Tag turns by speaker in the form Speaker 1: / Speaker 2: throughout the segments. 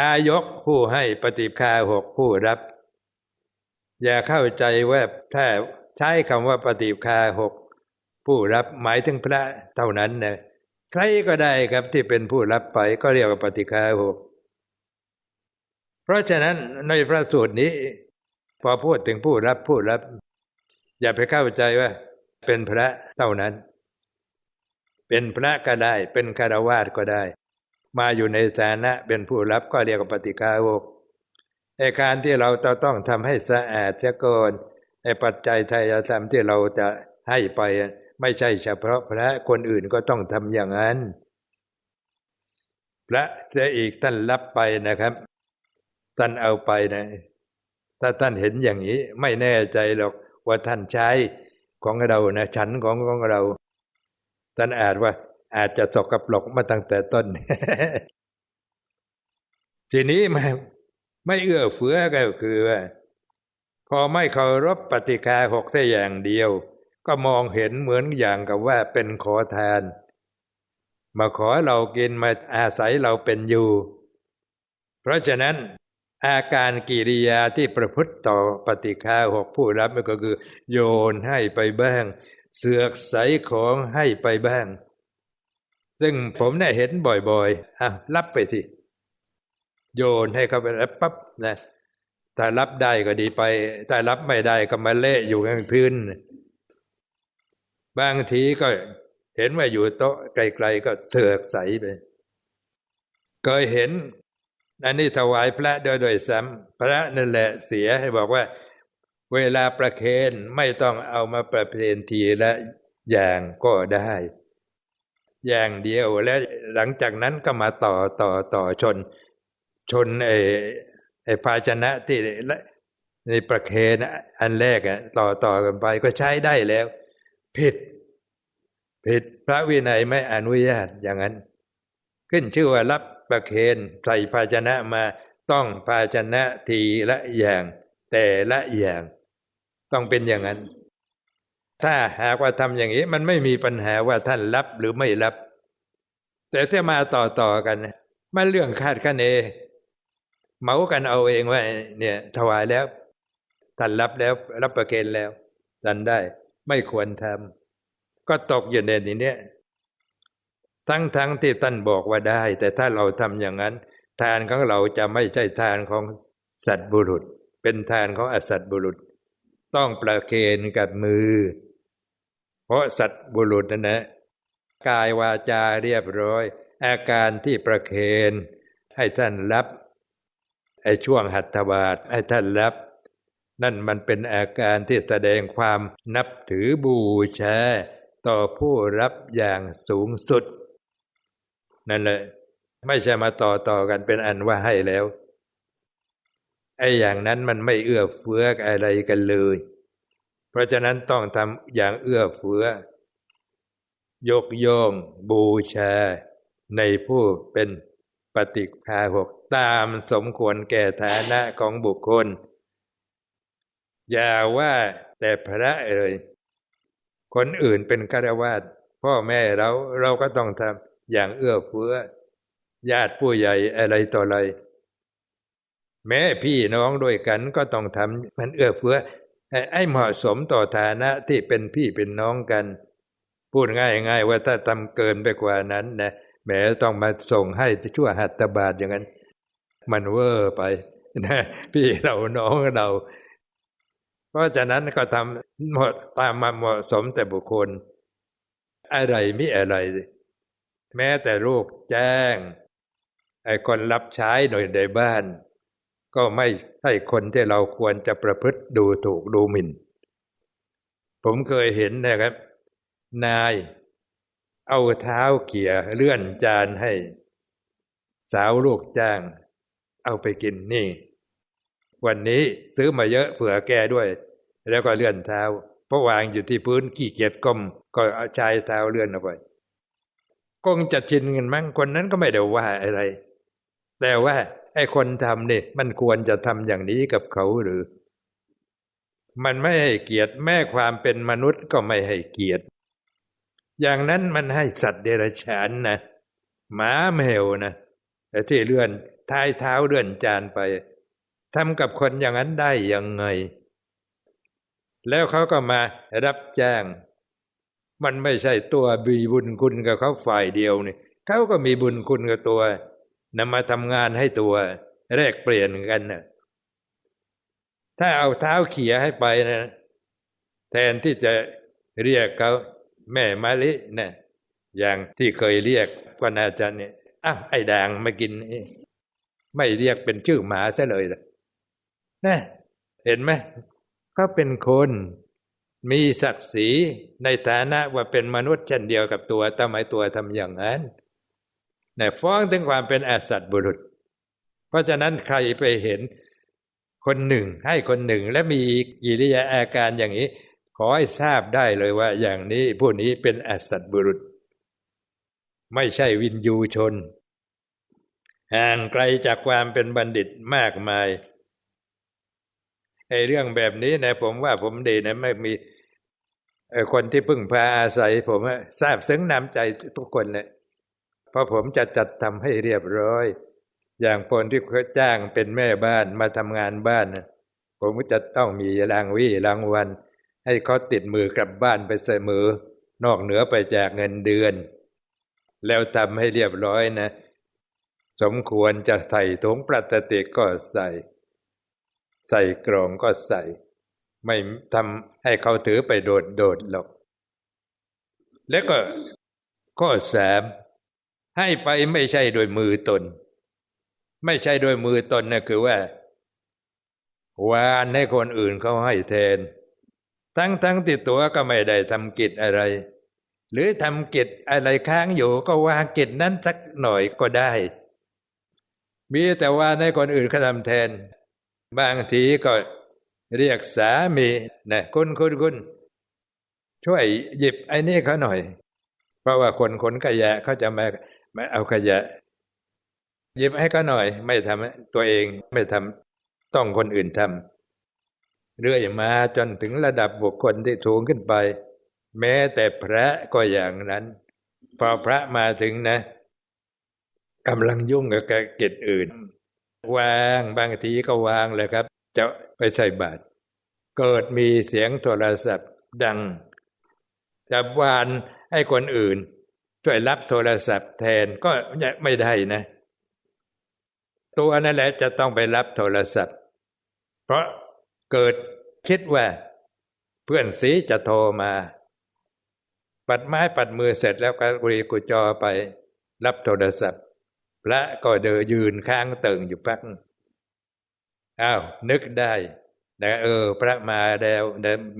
Speaker 1: ายกผู้ให้ปฏิภาหกผู้รับ อย่าเข้าใจว่าถ้าใช้คำว่าปฏิภาหกผู้รับหมายถึงพระเท่านั้นนะใครก็ได้ครับที่เป็นผู้รับไปก็เรียกว่าปฏิคาหกเพราะฉะนั้นในพระสูตรนี้ พอพูดถึงผู้รับผู้รับ อย่าไปเข้าใจว่า เป็นพระเท่านั้น เป็นพระก็ได้ เป็นคารวาสก็ได้ มาอยู่ในฐานะเป็นผู้รับก็เรียกว่าปฏิคาหกไอการที่เราจะต้องทำให้สะอาดเสียก่อนไอปัจจัยทายธรรมที่เราจะให้ไปไม่ใช่เฉพาะพระคนอื่นก็ต้องทำอย่างนั้น พระเสียอีกท่านรับไปนะครับท่านเอาไปนะ ถ้าท่านเห็นอย่างนี้ ไม่แน่ใจหรอกว่าท่านใช้ของเรานะ ฉันของของเรา ท่านอาจว่า อาจจะสกปรกมาตั้งแต่ต้น ทีนี้มาไม่เอื้อเฟื้อก็คือว่าพอไม่เคารพปฏิคาหกแค่อย่างเดียว ก็มองเห็นเหมือนอย่างกับว่าเป็นขอทาน มาขอเรากินมาอาศัยเราเป็นอยู่ เพราะฉะนั้นอาการกิริยาที่ประพฤติต่อปฏิฆาหกผู้รับก็คือ โยนให้ไปบ้าง เสือกใสของให้ไปบ้าง ซึ่งผมเนี่ยเห็นบ่อยๆอะรับไปทีโยนให้เขาไปแล้วปั๊บนะถ้ารับได้ก็ดีไปถ้ารับไม่ได้ก็มาเละอยู่ข้างพื้น บางทีก็เห็นว่าอยู่โต๊ะไกลๆก็เสือกใสไปเคยเห็นอันนี้ถวายพระโดยโดยซ้ำพระนั่นแหละเสียให้บอกว่า เวลาประเคนไม่ต้องเอามาประเพณทีละอย่างก็ได้ อย่างเดียวและหลังจากนั้นก็มาต่อต่อต่อชน ชนไอ้ไอ้ภาชนะที่ในประเคนอันแรกอะต่อต่อกันไปก็ใช้ได้แล้ว ผิด ผิดพระวินัยไม่อนุญาตอย่างนั้น ขึ้นชื่อว่ารับประเคนใส่ภาชนะมาต้องภาชนะทีละอย่าง แต่ละอย่าง ต้องเป็นอย่างนั้น ถ้าหากว่าทำอย่างนี้ มันไม่มีปัญหาว่าท่านรับหรือไม่รับ แต่ถ้ามาต่อต่อกันมันเรื่องคาดคะเนเมากันเอาเองว่า เนี่ย ถวายแล้วท่านรับแล้วรับประเคนแล้วท่านได้ ไม่ควรทำก็ตกอยู่ในนี้เนี่ยทั้งทั้งที่ท่านบอกว่าได้ แต่ถ้าเราทำอย่างนั้น ทานของเราจะไม่ใช่ทานของสัตบุรุษ เป็นทานของอสัตบุรุษ ต้องประเคนกับมือ ราะสัตว์บุรุษนั่นนะกายวาจาเรียบร้อย อาการที่ประเคนให้ท่านรับไอ้ช่วงหัตถบาทให้ท่านรับ นั่นมันเป็นอาการที่แสดงความนับถือบูชาต่อผู้รับอย่างสูงสุด นั่นแหละ ไม่ใช่มาต่อต่อกันเป็นอันว่าให้แล้วไอ้อย่างนั้นมันไม่เอื้อเฟื้ออะไรกันเลย เพราะฉะนั้นต้องทำอย่างเอื้อเฟื้อยกย่องบูชา ในผู้เป็นปฏิภาหกตามสมควรแก่ฐานะของบุคคล อย่าว่าแต่พระเอ่ยคนอื่นเป็นฆราวาสพ่อแม่เราเราก็ต้องทำอย่างเอื้อเฟื้อ ญาติผู้ใหญ่อะไรต่ออะไร แม้พี่น้องด้วยกันก็ต้องทำมันเอื้อเฟื้อ ให้เหมาะสมต่อฐานะที่เป็นพี่เป็นน้องกัน พูดง่ายๆว่าถ้าทำเกินไปกว่านั้นนะแม้ต้องมาส่งให้ชั่วหัตถบาทอย่างนั้น มันเวอร์ไปนะพี่เราน้องเรา เพราะฉะนั้นก็ทำหมดตามมาเหมาะสมแต่บุคคล อะไรมิอะไร แม้แต่ลูกแจ้งไอ้คนรับใช้หน่อยในบ้าน ก็ไม่ใช่คนที่เราควรจะประพฤติดูถูกดูหมิ่น ผมเคยเห็นนะครับ นายเอาเท้าเขี่ยเลื่อนจานให้ สาวลูกจ้าง เอาไปกินนี่ วันนี้ซื้อมาเยอะเผื่อแกด้วย แล้วก็เลื่อนเท้าเพราะวางอยู่ที่พื้นขี้เกียจก้มก็เอาชายเท้าเลื่อนออกไปคงจะชินกันมั้งคนนั้นก็ไม่ได้ว่าอะไร แต่ว่า ไอ้คนทำนี่มันควรจะทำอย่างนี้กับเขาหรือ มันไม่ให้เกียรติแม้ความเป็นมนุษย์ก็ไม่ให้เกียรติ อย่างนั้นมันให้สัตว์เดรัจฉานนะหมาแมวนะแต่ที่เลื่อนท้ายเท้าเลื่อนจานไปทำกับคนอย่างนั้นได้ยังไง แล้วเขาก็มารับจ้าง มันไม่ใช่ตัวบีบุญคุณกับเขาฝ่ายเดียวนี่เขาก็มีบุญคุณกับตัว นำมาทำงานให้ตัวแลกเปลี่ยนกันนะถ้าเอาเท้าเขี่ยให้ไปนะ แทนที่จะเรียกเขาแม่มะลินะอย่างที่เคยเรียกกนาจารย์เนี่ยอ้าวไอ้ด่างมากิน ไม่เรียกเป็นชื่อหมาซะเลยล่ะนะเห็นไหมเขาเป็นคนมีศักดิ์ศรีในฐานะว่าเป็นมนุษย์เช่นเดียวกับตัวทำไมตัวทำอย่างนั้น เนี่ยฟ้องถึงความเป็นอสัตบุรุษ เพราะฉะนั้นใครไปเห็นคนหนึ่งให้คนหนึ่งและมีกิริยาอาการอย่างนี้ ขอให้ทราบได้เลยว่าอย่างนี้ผู้นี้เป็นอสัตบุรุษ ไม่ใช่วินยูชน ห่างไกลจากความเป็นบัณฑิตมากมายไอ้เรื่องแบบนี้นะผมว่าผมดีนะไม่มีคนที่พึ่งพาอาศัย ผมทราบซึ้งน้ำใจทุกคนเลย เพราะผมจะจัดทำให้เรียบร้อย อย่างคนที่เขาจ้างเป็นแม่บ้านมาทำงานบ้านนะผมก็จะต้องมีรางวี่รางวัลให้เขาติดมือกลับบ้านไปเสมอ นอกเหนือไปจากเงินเดือน แล้วทำให้เรียบร้อยนะ สมควรจะใส่ถุงปลาสติกก็ใส่ ใส่กรองก็ใส่ ไม่ทำให้เขาถือไปโดดโดดหรอก แล้วก็ข้อสาม ให้ไปไม่ใช่โดยมือตน ไม่ใช่โดยมือตนนะคือว่าวานให้คนอื่นเขาให้แทน ทั้งทั้งติดตัวก็ไม่ได้ทำกิจอะไร หรือทำกิจอะไรค้างอยู่ก็วางกิจนั้นสักหน่อยก็ได้ มีแต่ว่าให้คนอื่นเขาทำแทน บางทีก็เรียกสามีนะคุณคุณคุณช่วยหยิบไอ้นี่เขาหน่อย เพราะว่าคนขนขยะเขาจะมา มาเอาขยะหยิบให้เขาหน่อย ไม่ทำตัวเองไม่ทำต้องคนอื่นทำเรื่อยมาจนถึงระดับบุคคลที่สูงขึ้นไป แม้แต่พระก็อย่างนั้น พอพระมาถึงนะกำลังยุ่งกับกิจอื่น วางบางทีก็วางเลยครับ จะไปใส่บาตรเกิดมีเสียงโทรศัพท์ดังจะวานให้คนอื่น ช่วยรับโทรศัพท์แทนก็ไม่ได้นะ ตัวนั่นแหละจะต้องไปรับโทรศัพท์ เพราะเกิดคิดว่า เพื่อนสีจะโทรมา ปัดไม้ปัดมือเสร็จแล้วก็กุรีกุจอไป รับโทรศัพท์พระก็เดินยืนข้างเติงอยู่พักอ้าวนึกได้แต่เออ พระมาแล้ว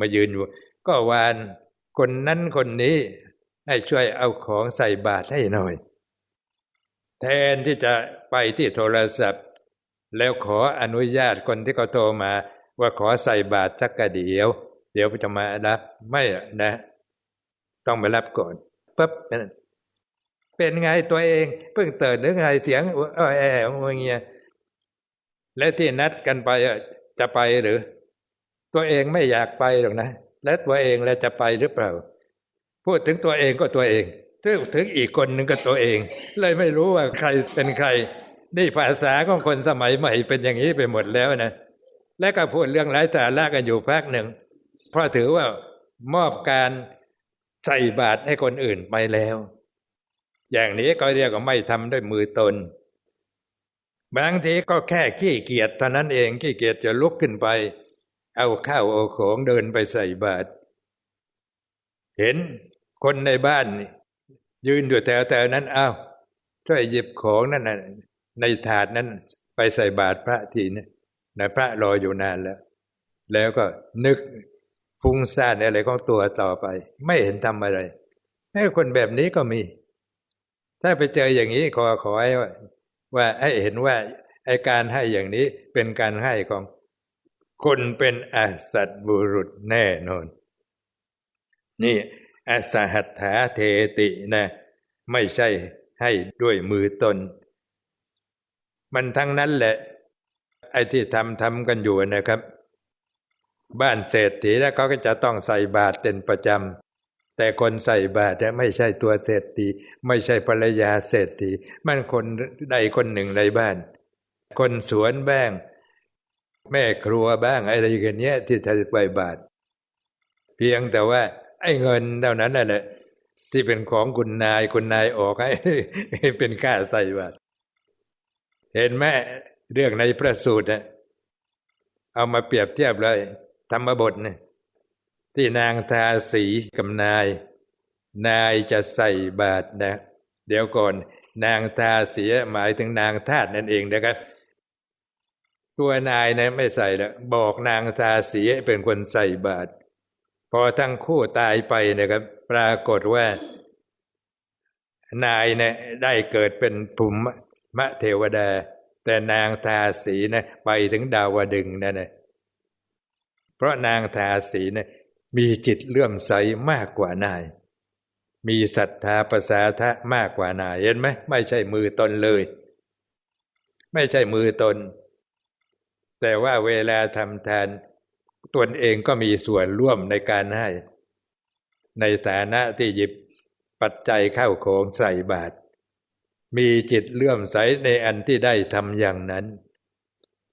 Speaker 1: มายืนอยู่ ก็วานคนนั้นคนนี้ ให้ช่วยเอาของใส่บาตรให้หน่อย แทนที่จะไปที่โทรศัพท์ แล้วขออนุญาตคนที่เขาโทรมาว่าขอใส่บาตรสักกระเดียว เดี๋ยวจะมารับไม่นะ ต้องมารับก่อนปั๊บเป็นไงตัวเองเพิ่งเติดหรือไงเสียงเออแอบอย่างเงี้ยและที่นัดกันไปจะไปหรือ ตัวเองไม่อยากไปหรอกนะ และตัวเองแล้วจะไปหรือเปล่า พูดถึงตัวเองก็ตัวเองถึงถึงอีกคนหนึ่งก็ตัวเอง เลยไม่รู้ว่าใครเป็นใครนี่ภาษาของคนสมัยใหม่เป็นอย่างนี้ไปหมดแล้วนะและก็พูดเรื่องไร้สาระกันอยู่พักหนึ่งเพราะถือว่ามอบการใส่บาตรให้คนอื่นไปแล้ว อย่างนี้ก็เรียกว่าไม่ทำด้วยมือตน บางทีก็แค่ขี้เกียจเท่านั้นเองขี้เกียจจะลุกขึ้นไป เอาข้าวเอาของเดินไปใส่บาตรเห็น คนในบ้านยืนอยู่แถวแต่นั้นอ้าวช่วยหยิบของนั่นในถาดนั้นไปใส่บาตรพระทีนะนะพระรออยู่นานแล้ว แล้วก็นึกฟุ้งซ่านอะไรของตัวต่อไป ไม่เห็นทำอะไรให้คนแบบนี้ก็มี ถ้าไปเจออย่างนี้ขอขอให้ว่าให้เห็นว่าไอการให้อย่างนี้เป็นการให้ของคนเป็นอสัตบุรุษแน่นอน นี่ อสหัตถาเทตินะ ไม่ใช่ให้ด้วยมือตน มันทั้งนั้นแหละ ไอ้ที่ทำทำกันอยู่นะครับ บ้านเศรษฐีแล้วเขาก็จะต้องใส่บาตรเป็นประจำ แต่คนใส่บาตรไม่ใช่ตัวเศรษฐี ไม่ใช่ภรรยาเศรษฐี มันคนใดคนหนึ่งในบ้าน คนสวนบ้าง แม่ครัวบ้างอะไรอย่างเงี้ยที่ทำใบบาทเพียงแต่ว่า ไอ้เงินเท่านั้นแหละที่เป็นของคุณนายคุณนายออกให้เป็นค่าใส่บาตรเห็นไหมเรื่องในพระสูตรนะเอามาเปรียบเทียบเลยธรรมบทเนี่ยที่นางทาสีกับนาย นายจะใส่บาตรนะ เดี๋ยวก่อน นางทาเสียหมายถึงนางทาสนั่นเองนะครับตัวนายนะไม่ใส่ล้วบอกนางทาสีเป็นคนใส่บาตร พอทั้งคู่ตายไปนะครับ ปรากฏว่านายเนี่ยได้เกิดเป็นภูมิมะเทวดา แต่นางทาสีนะไปถึงดาวดึงนั่นนะเพราะนางทาสีนะมีจิตเลื่อมใสมากกว่านาย มีศรัทธาประสาทะมากกว่านายเห็นไหมไม่ใช่มือตนเลย ไม่ใช่มือตน แต่ว่าเวลาทำทาน ตนเองก็มีส่วนร่วมในการให้ ในฐานะที่หยิบปัจจัยเข้าโคงใส่บาตรมีจิตเลื่อมใสในอันที่ได้ทำอย่างนั้น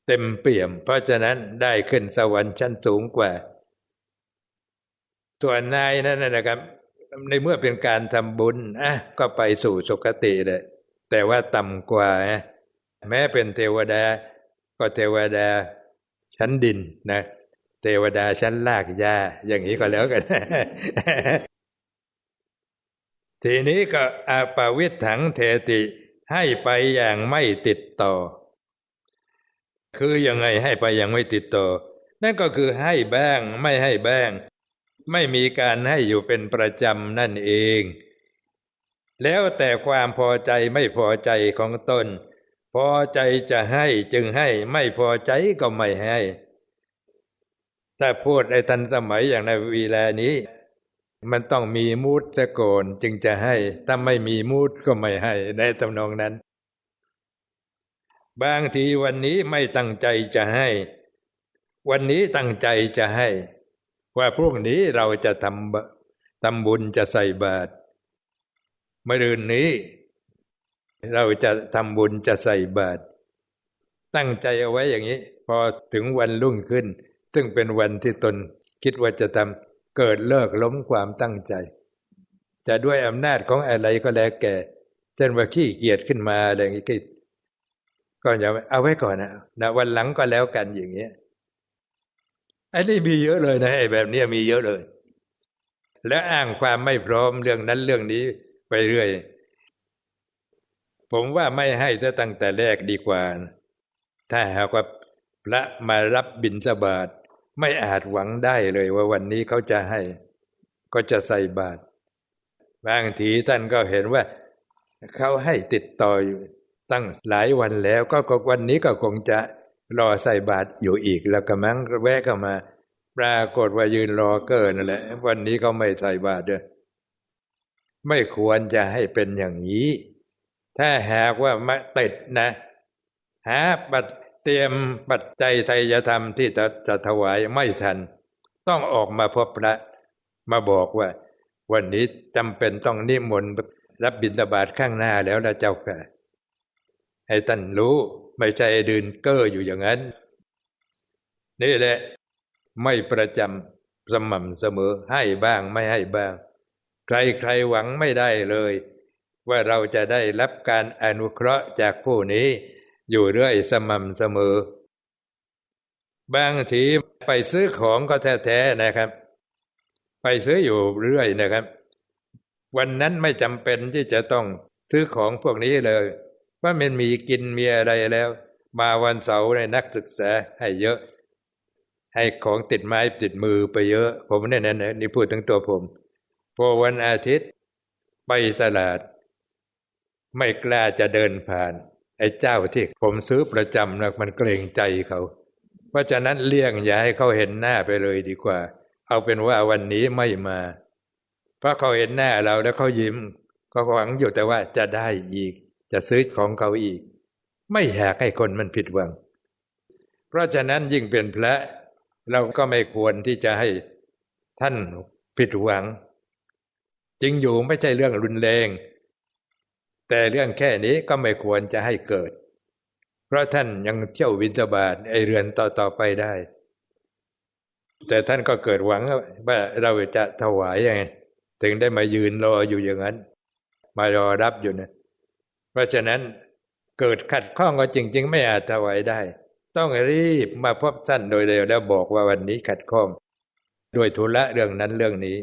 Speaker 1: เต็มเปี่ยม เพราะฉะนั้นได้ขึ้นสวรรค์ชั้นสูงกว่า ส่วนนายนั้นนะครับ ในเมื่อเป็นการทำบุญอะก็ไปสู่สุคติเลยแต่ว่าต่ำกว่า แม้เป็นเทวดา ก็เทวดาชั้นดินนะ ทวดาชั้นลากยาอย่างนี้ก็แล้วกัน ทีนี้ก็อาปาวิถังเทติให้ไปอย่างไม่ติดต่อ คือยังไงให้ไปอย่างไม่ติดต่อ นั่นก็คือให้บ้างไม่ให้บ้าง ไม่มีการให้อยู่เป็นประจำนั่นเอง แล้วแต่ความพอใจไม่พอใจของตน พอใจจะให้จึงให้ไม่พอใจก็ไม่ให้ ถ้าพูดในทันสมัยอย่างในวีแลนี้ มันต้องมีมูดสะโกนจึงจะให้ ถ้าไม่มีมูดก็ไม่ให้ในตำนองนั้น บางทีวันนี้ไม่ตั้งใจจะให้ วันนี้ตั้งใจจะให้ ว่าพรุ่งนี้เราจะทำทำบุญจะใส่บาตรมื่อรืนนี้ เราจะทำบุญจะใส่บาตรตั้งใจเอาไว้อย่างนี้ พอถึงวันรุ่งขึ้น ซึ่งเป็นวันที่ตนคิดว่าจะทำเกิดเลิกล้มความตั้งใจ จะด้วยอำนาจของอะไรก็แล้วแก่เช่นว่าขี้เกียจขึ้นมาอะไรอย่างนี้ก็อย่าเอาไว้ก่อนนะนะวันหลังก็แล้วกันอย่างเงี้ยไอ้นี่มีเยอะเลยนะไอ้แบบนี้มีเยอะเลย แล้วอ้างความไม่พร้อมเรื่องนั้นเรื่องนี้ไปเรื่อย ผมว่าไม่ให้ตั้งแต่แรกดีกว่า ถ้าหากว่า พระมารับบิณฑบาตไม่อาจหวังได้เลยว่าวันนี้เขาจะให้ ก็จะใส่บาตรบางทีท่านก็เห็นว่า เขาให้ติดต่ออยู่ตั้งหลายวันแล้วก็วันนี้ก็คงจะรอใส่บาตรอยู่อีกแล้วก็มั้งแวะเข้ามา ปรากฏว่ายืนรอเกินนั่นแหละ วันนี้เขาไม่ใส่บาตรด้วยไม่ควรจะให้เป็นอย่างนี้ ถ้าหากว่ามาติดนะ หาบัตร เตรียมปัจจัยไทยธรรมที่จะจะถวายไม่ทัน ต้องออกมาพบพระมาบอกว่า วันนี้จำเป็นต้องนิมนต์รับบิณฑบาตข้างหน้าแล้วนะเจ้าค่ะ ให้ท่านรู้ไม่ใช่ดินเก้ออยู่อย่างนั้น นี่แหละไม่ประจำสม่ำเสมอให้บ้างไม่ให้บ้าง ใครใครหวังไม่ได้เลย ว่าเราจะได้รับการอนุเคราะห์จากผู้นี้ อยู่เรื่อยสม่ำเสมอ บางทีไปซื้อของก็แท้ๆนะครับ ไปซื้ออยู่เรื่อยนะครับ วันนั้นไม่จำเป็นที่จะต้องซื้อของพวกนี้เลย ว่ามันมีกินมีอะไรแล้ว มาวันเสาร์ในนักศึกษาให้เยอะ ให้ของติดไม้ติดมือไปเยอะ ผมเนี่ยนะนี่พูดถึงตัวผมพอวันอาทิตย์ไปตลาด ไม่กล้าจะเดินผ่าน ไอ้เจ้าที่ผมซื้อประจำนะมันเกรงใจเขาเพราะฉะนั้นเลี่ยงอย่าให้เขาเห็นหน้าไปเลยดีกว่า เอาเป็นว่าวันนี้ไม่มา เพราะเขาเห็นหน้าเราแล้วเขายิ้มก็หวังอยู่แต่ว่าจะได้อีก จะซื้อของเขาอีก ไม่อยากให้คนมันผิดหวัง เพราะฉะนั้นยิ่งเป็นพระเราก็ไม่ควรที่จะให้ท่านผิดหวัง จริงอยู่ไม่ใช่เรื่องรุนแรง แต่เรื่องแค่นี้ก็ไม่ควรจะให้เกิด เพราะท่านยังเที่ยววินทบาทไอเรือนต่อต่อไปได้ แต่ท่านก็เกิดหวังว่าเราจะถวายยังไงถึงได้มายืนรออยู่อย่างนั้น มารอรับอยู่นะเพราะฉะนั้นเกิดขัดข้องก็จริง ๆ ไม่อาจถวายได้ ต้องรีบมาพบท่านโดยเร็วแล้วบอกว่าวันนี้ขัดข้องด้วยธุระเรื่องนั้นเรื่องนี้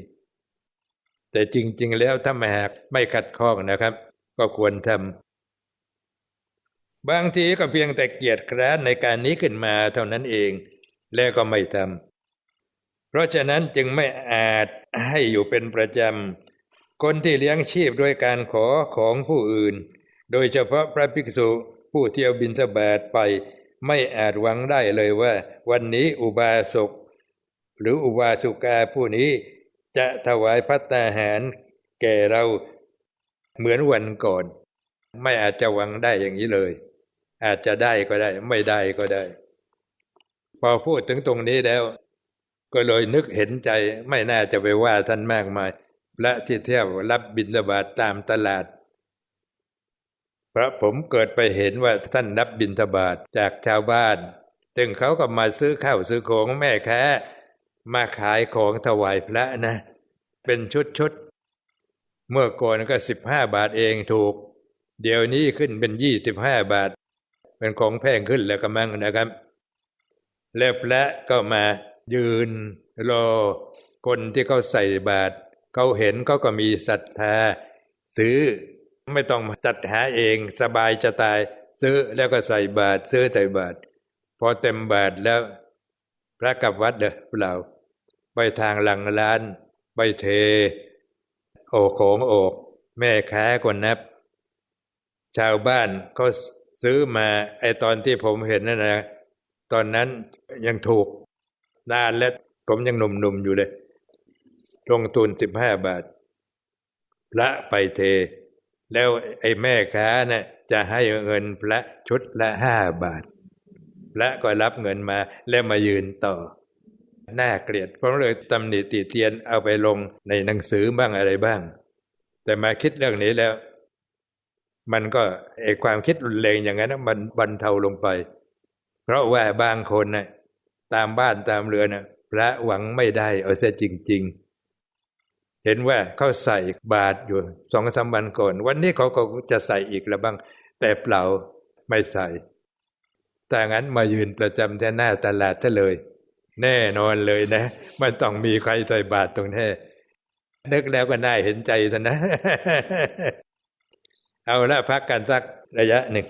Speaker 1: แต่จริง ๆ แล้วถ้าไม่หากไม่ขัดข้องนะครับ ก็ควรทำบางทีก็เพียงแต่เกียรติคร้านในการนี้ขึ้นมาเท่านั้นเอง แล้วก็ไม่ทำเพราะฉะนั้นจึงไม่อาจให้อยู่เป็นประจำคนที่เลี้ยงชีพด้วยการขอของผู้อื่น โดยเฉพาะพระภิกษุผู้เที่ยวบินสบาทไป ไม่อาจหวังได้เลยว่า วันนี้อุบาสกหรืออุบาสุกาผู้นี้จะถวายพัตตาหารแก่เรา เหมือนวันก่อน ไม่อาจจะหวังได้อย่างนี้เลย อาจจะได้ก็ได้ ไม่ได้ก็ได้ พอพูดถึงตรงนี้แล้ว ก็เลยนึกเห็นใจไม่น่าจะไปว่าท่านมากมายและที่เที่ยวรับบิณฑบาตตามตลาดพระผมเกิดไปเห็นว่าท่านรับบิณฑบาตจากชาวบ้านซึ่งเขาก็มาซื้อข้าวซื้อของแม่แค่มาขายของถวายพระนะ เป็นชุดชุด เมื่อก่อนก็สิบห้าบาทเองถูก เดี๋ยวนี้ขึ้นเป็นยี่สิบห้าบาท เป็นของแพงขึ้นแล้วก็มั่งนะครับ แล้วพระก็มายืนรอคนที่เขาใส่บาตรเขาเห็นเขาก็มีศรัทธา ซื้อไม่ต้องจัดหาเองสบายจะตาย ซื้อแล้วก็ใส่บาตรซื้อใส่บาตรพอเต็มบาตรแล้ว พระกับวัดเด้อเปล่าไปทางหลังร้าน ไปเท โอกของโอกแม่ค้าก็นับ ชาวบ้านก็ซื้อมาไอตอนที่ผมเห็นนั่นนะตอนนั้นยังถูกนานแล้วผมยังหนุ่มๆอยู่เลยลงทุนสิบห้าบาทพระไปเท แล้วไอ้แม่ค้านะ่ะจะให้เงินพระชุดละห้าบาทพระก็รับเงินมาแล้วมายืนต่อ น่าเกลียดผมเลยตำหนิติเตียนเอาไปลงในหนังสือบ้างอะไรบ้าง แต่มาคิดเรื่องนี้แล้ว มันก็ไอความคิดรุนแรงอย่างนั้นมันบรรเทาลงไป เพราะว่าบางคนนะ่ะตามบ้านตามเรือนนะพระหวังไม่ได้เอาเสียจริง ๆ เห็นว่าเขาใส่บาทอยู่สองสามวันก่อน วันนี้เขาก็จะใส่อีกแล้วบ้าง แต่เปล่าไม่ใส่แต่งั้นมายืนประจำแท่หน้าตลาดซะเลย แน่นอนเลยนะ มันต้องมีใครใส่บาทตรงนี้นึกแล้วก็น่าเห็นใจท่านนะ เอาละพักกันสักระยะหนึ่ง